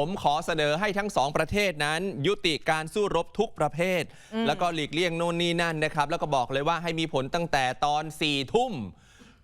ผมขอเสนอให้ทั้งสองประเทศนั้น ยุติการสู้รบทุกประเภท แล้วก็หลีกเลี่ยงโน่นนี่นั่นนะครับ แล้วก็บอกเลยว่าให้มีผลตั้งแต่ตอน4ี่ทุ่ม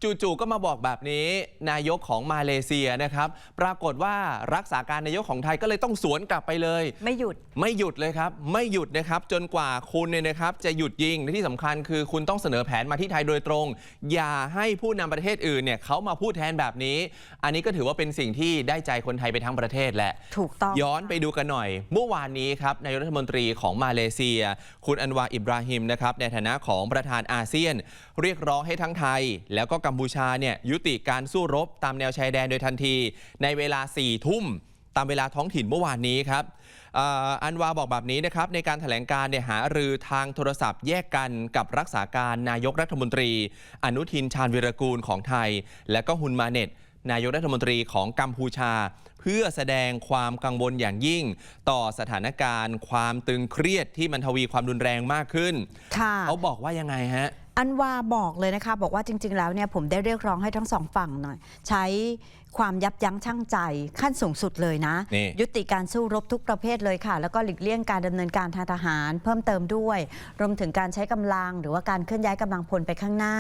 จู่ๆก็มาบอกแบบนี้นายกของมาเลเซียนะครับ ปรากฏว่ารักษาการนายกของไทยก็เลยต้องสวนกลับไปเลย ไม่หยุดไม่หยุดเลยครับ ไม่หยุดนะครับ จนกว่าคุณเนี่ยนะครับ จะหยุดยิงและที่สำคัญคือคุณต้องเสนอแผนมาที่ไทยโดยตรง อย่าให้ผู้นำประเทศอื่นเนี่ยเขามาพูดแทนแบบนี้ อันนี้ก็ถือว่าเป็นสิ่งที่ได้ใจคนไทยไปทั้งประเทศแหละถูกต้องย้อนไปดูกันหน่อย เมื่อวานนี้ครับนายกรัฐมนตรีของมาเลเซีย คุณอันวาอิบราฮิมนะครับในฐานะของประธานอาเซียน เรียกร้องให้ทั้งไทย แล้วก็กัมพูชาเนี่ยยุติการสู้รบตามแนวชายแดนโดยทันที ในเวลา4ี่ทุ่มตามเวลาท้องถิ่นเมื่อวานนี้ครับอ่าอันวาบอกแบบนี้นะครับในการถแถลงการเนี่ยหารือทางโทรศัพท์แยกกันกับรักษาการนายกรัฐมนตรี อนุทินชาญวิรกูลของไทย และก็ฮุนมาเน็ตนายกรัฐมนตรีของกัมพูชา เพื่อแสดงความกังวลอย่างยิ่ง ต่อสถานการณ์ ความตึงเครียดที่มันทวีความรุนแรงมากขึ้นค่ะเขาบอกว่ายังไงฮะ อันวาบอกเลยนะคะ บอกว่าจริง ๆ แล้วเนี่ยผมได้เรียกร้องให้ทั้งสองฝั่งหน่อย ใช้ ความยับยั้งชั่งใจขั้นสูงสุดเลยนะนี่ยุติการสู้รบทุกประเภทเลยค่ะ แล้วก็หลีกเลี่ยงการดำเนินการทางทหาร เพิ่มเติมด้วย รวมถึงการใช้กำลัง หรือว่าการเคลื่อนย้ายกำลังพลไปข้างหน้า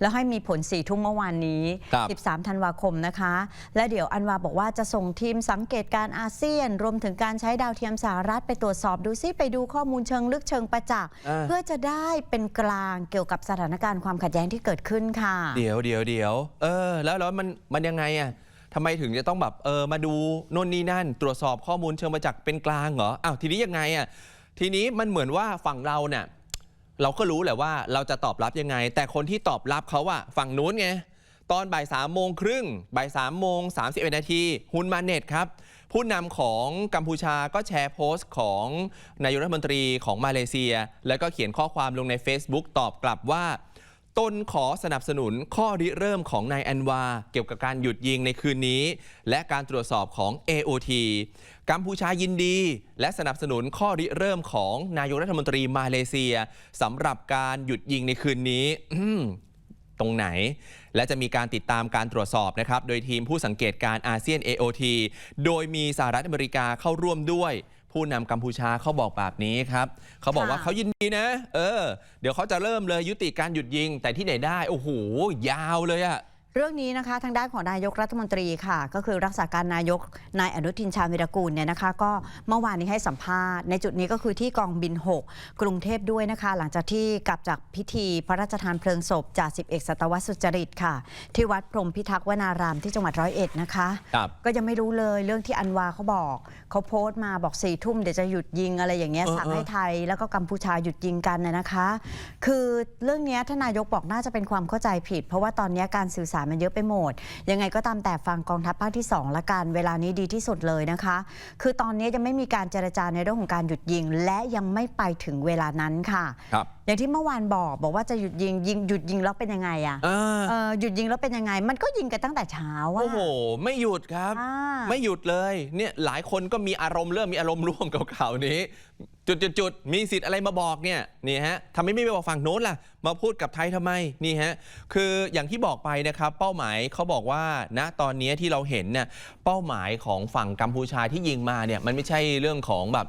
แล้วให้มีผลสี่ทุ่มเมื่อวานนี้ครับ13 ธันวาคมนะคะ และเดี๋ยวอันวาบอกว่าจะส่งทีมสังเกตการณ์อาเซียน รวมถึงการใช้ดาวเทียมสหรัฐไปตรวจสอบดูซิไปดูข้อมูลเชิงลึกเชิงประจักษ์อ่าเพื่อจะได้เป็นกลางเกี่ยวกับสถานการณ์ความขัดแย้งที่เกิดขึ้นค่ะ เดี๋ยวเดี๋ยวเดี๋ยวเออ แล้วแล้วมันมันยังไงอะ ทำไมถึงจะต้องแบบเออมาดูโน่นนี่นั่น ตรวจสอบข้อมูลเชิงประจักษ์เป็นกลางเหรออ้าวทีนี้ยังไงอะทีนี้มันเหมือนว่าฝั่งเราเนี่ยเราก็รู้แหละว่าเราจะตอบรับยังไง แต่คนที่ตอบรับเขาอะฝั่งนู้นไงตอนบ่ายสามโมงครึ่งบ่ายสามโมงสามสิบเอ็ดนาทีฮุนมาเน็ตครับ ผู้นำของกัมพูชาก็แชร์โพสต์ของนายรัฐมนตรีของมาเลเซีย แล้วก็เขียนข้อความลงใน Facebook ตอบกลับว่า ตนขอสนับสนุนข้อริเริ่มของนายแอนวา เกี่ยวกับการหยุดยิงในคืนนี้ และการตรวจสอบของ AOT กัมพูชายินดี และสนับสนุนข้อริเริ่มของนายกรัฐมนตรีมาเลเซียสำหรับการหยุดยิงในคืนนี้ตรงไหน และจะมีการติดตามการตรวจสอบนะครับ โดยทีมผู้สังเกตการอาเซียน AOT โดยมีสหรัฐอเมริกาเข้าร่วมด้วย ผู้นำกัมพูชาเขาบอกแบบนี้ครับเขาบอกว่าค่ะเขายินดีนะ เออ เดี๋ยวเขาจะเริ่มเลยยุติการหยุดยิง แต่ที่ไหนได้ โอ้โห ยาวเลยอะ เรื่องนี้นะคะทางด้านของนายกรัฐมนตรีค่ะ ก็คือรักษาการนายกนายอนุทินชาญวิรกูลเนี่ยนะคะ ก็เมื่อวานนี้ให้สัมภาษณ์ในจุดนี้ก็คือที่กองบิน 6 กรุงเทพด้วยนะคะ หลังจากที่กลับจากพิธีพระราชทานเพลิงศพจ่าสิบเอกสัตวสุจริตค่ะ ที่วัดพรหมพิทักษ์วนารามที่จังหวัดร้อยเอ็ดนะคะครับก็ยังไม่รู้เลยเรื่องที่อันวาเขาบอกเขาโพสต์มาบอกสี่ทุ่มเดี๋ยวจะหยุดยิงอะไรอย่างเงี้ยเออสั่งเออให้ไทยแล้วก็กัมพูชาหยุดยิงกันนะนะคะ คือเรื่องเนี้ยท่านนายกบอกน่าจะเป็นความเข้าใจผิด เพราะว่าตอนเนี้ยการสื่อสารมันเยอะไปหมด ยังไงก็ตามแต่ฟังกองทัพภาคที่2ละกันเวลานี้ดีที่สุดเลยนะคะ คือตอนนี้ยังไม่มีการเจรจาในเรื่องของการหยุดยิง และยังไม่ไปถึงเวลานั้นค่ะครับอย่างที่เมื่อวานบอกบอกว่าจะหยุดยิงยิงหยุดยิงแล้วเป็นยังไงอะอ่าเออหยุดยิงแล้วเป็นยังไง มันก็ยิงกันตั้งแต่เช้าอะโอ้โห ไม่หยุดครับอ่าไม่หยุดเลยเนี่ยหลายคนก็มีอารมณ์เริ่มมีอารมณ์ร่วมกับข่าวนี้จุดจุดจุดๆมีสิทธิ์อะไรมาบอกเนี่ยนี่ฮะทำไมไม่ไปบอกฝั่งโน้นล่ะ มาพูดกับไทยทำไมนี่ฮะคืออย่างที่บอกไปนะครับ เป้าหมายเขาบอกว่าณตอนนี้ที่เราเห็นเนี่ยเป้าหมายของฝั่งกัมพูชาที่ยิงมาเนี่ยมันไม่ใช่เรื่องของแบบ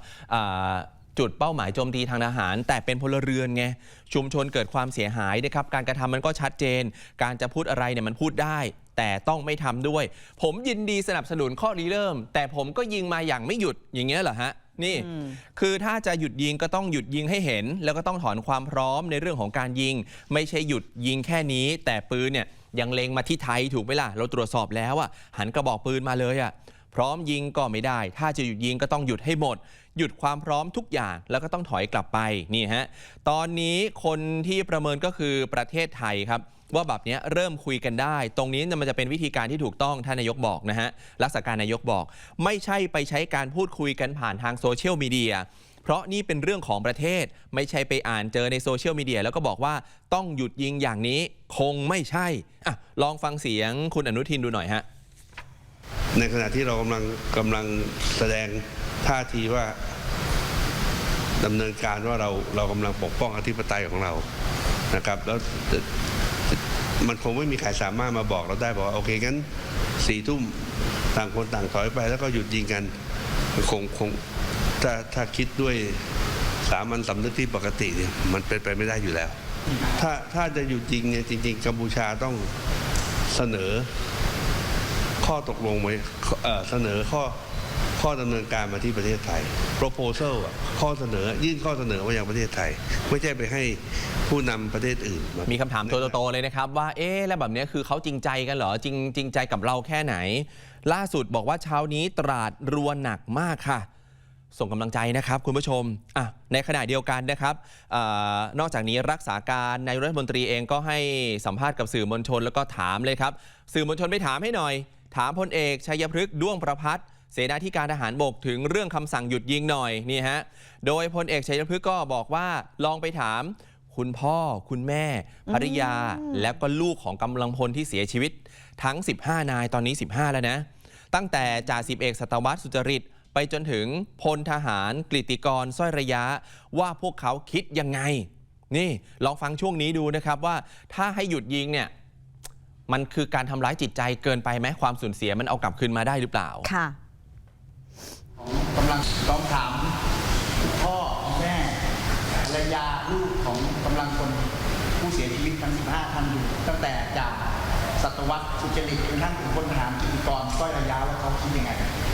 จุดเป้าหมายโจมตีทางทหาร แต่เป็นพลเรือนไงชุมชนเกิดความเสียหายนะครับการกระทำมันก็ชัดเจน การจะพูดอะไรเนี่ยมันพูดได้ แต่ต้องไม่ทำด้วย ผมยินดีสนับสนุนข้อริเริ่ม แต่ผมก็ยิงมาอย่างไม่หยุดอย่างเงี้ยเหรอฮะ นี่อืมคือถ้าจะหยุดยิงก็ต้องหยุดยิงให้เห็น แล้วก็ต้องถอนความพร้อมในเรื่องของการยิง ไม่ใช่หยุดยิงแค่นี้ แต่ปืนเนี่ยยังเล็งมาที่ไทยถูกไหมล่ะ เราตรวจสอบแล้วอะหันกระบอกปืนมาเลยอะพร้อมยิงก็ไม่ได้ ถ้าจะหยุดยิงก็ต้องหยุดให้หมด หยุดความพร้อมทุกอย่างแล้วก็ต้องถอยกลับไปนี่ฮะตอนนี้คนที่ประเมินก็คือประเทศไทยครับ ว่าแบบนี้เริ่มคุยกันได้ ตรงนี้มันจะเป็นวิธีการที่ถูกต้องท่านนายกบอกนะฮะรักษาการนายกบอก ไม่ใช่ไปใช้การพูดคุยกันผ่านทางโซเชียลมีเดียเพราะนี่เป็นเรื่องของประเทศไม่ใช่ไปอ่านเจอในโซเชียลมีเดียแล้วก็บอกว่าต้องหยุดยิงอย่างนี้คงไม่ใช่อะลองฟังเสียงคุณอนุทินดูหน่อยฮะในขณะที่เรากำลังกำลังแสดงท่าทีว่าดำเนินการว่าเราเรากำลังปกป้องอธิปไตยของเรานะครับ แล้ว มันคงไม่มีใครสามารถมาบอกเราได้บอกว่าโอเคงั้นสี่ทุ่มต่างคนต่างถอยไปแล้วก็หยุดยิงกันคงคงถ้าถ้าคิดด้วยสามัญสำนึกที่ปกติเนี่ยมันเป็นไปไม่ได้อยู่แล้ว ถ้าถ้าจะอยู่จริงเนี่ยจริง ๆกัมพูชาต้องเสนอข้อตกลงไว้เสนอข้อ ข้อดำเนินการมาที่ประเทศไทย proposal ข้อเสนอยื่นข้อเสนอมายังประเทศไทย ไม่ใช่ไปให้ผู้นำประเทศอื่น มีคำถามตัวโตๆเลยนะครับ ว่าเอ๊ะแล้วแบบนี้คือเขาจริงใจกันเหรอจริงจริงใจกับเราแค่ไหน ล่าสุดบอกว่าเช้านี้ตราดรัวหนักมากค่ะ ส่งกำลังใจนะครับคุณผู้ชมอะในขณะเดียวกันนะครับอนอกจากนี้รักษาการนายรัฐมนตรีเองก็ให้สัมภาษณ์กับสื่อมวลชนแล้วก็ถามเลยครับ สื่อมวลชนไปถามให้หน่อย ถามพลเอกชัยพฤกษ์ด้วงประพัฒน์ เสนาธิการทหารบกถึงเรื่องคำสั่งหยุดยิงหน่อยนี่ฮะ โดยพลเอกชัยพฤกษ์ก็บอกว่าลองไปถาม คุณพ่อ คุณแม่ ภริยา แล้วก็ลูกของกำลังพลที่เสียชีวิต ทั้ง 15 นายตอนนี้ 15 แล้วนะ ตั้งแต่จ่าสิบเอกสัตวัตสุจริตไปจนถึงพลทหารกฤติกรสร้อยระยะ ว่าพวกเขาคิดยังไง นี่ลองฟังช่วงนี้ดูนะครับว่าถ้าให้หยุดยิงเนี่ยมันคือการทำร้ายจิตใจเกินไปไหมความสูญเสียมันเอากลับคืนมาได้หรือเปล่าค่ะ กำลังต้องถาม พ่อแม่ภรรยาลูกของกำลังคนผู้เสียชีวิตทั้ง 15 ท่านอยู่ตั้งแต่จากสัตวัตสุจริตจนกระทั่งถึงพลทหารกิติกรก้อยระยะว่าเขาคิดยังไง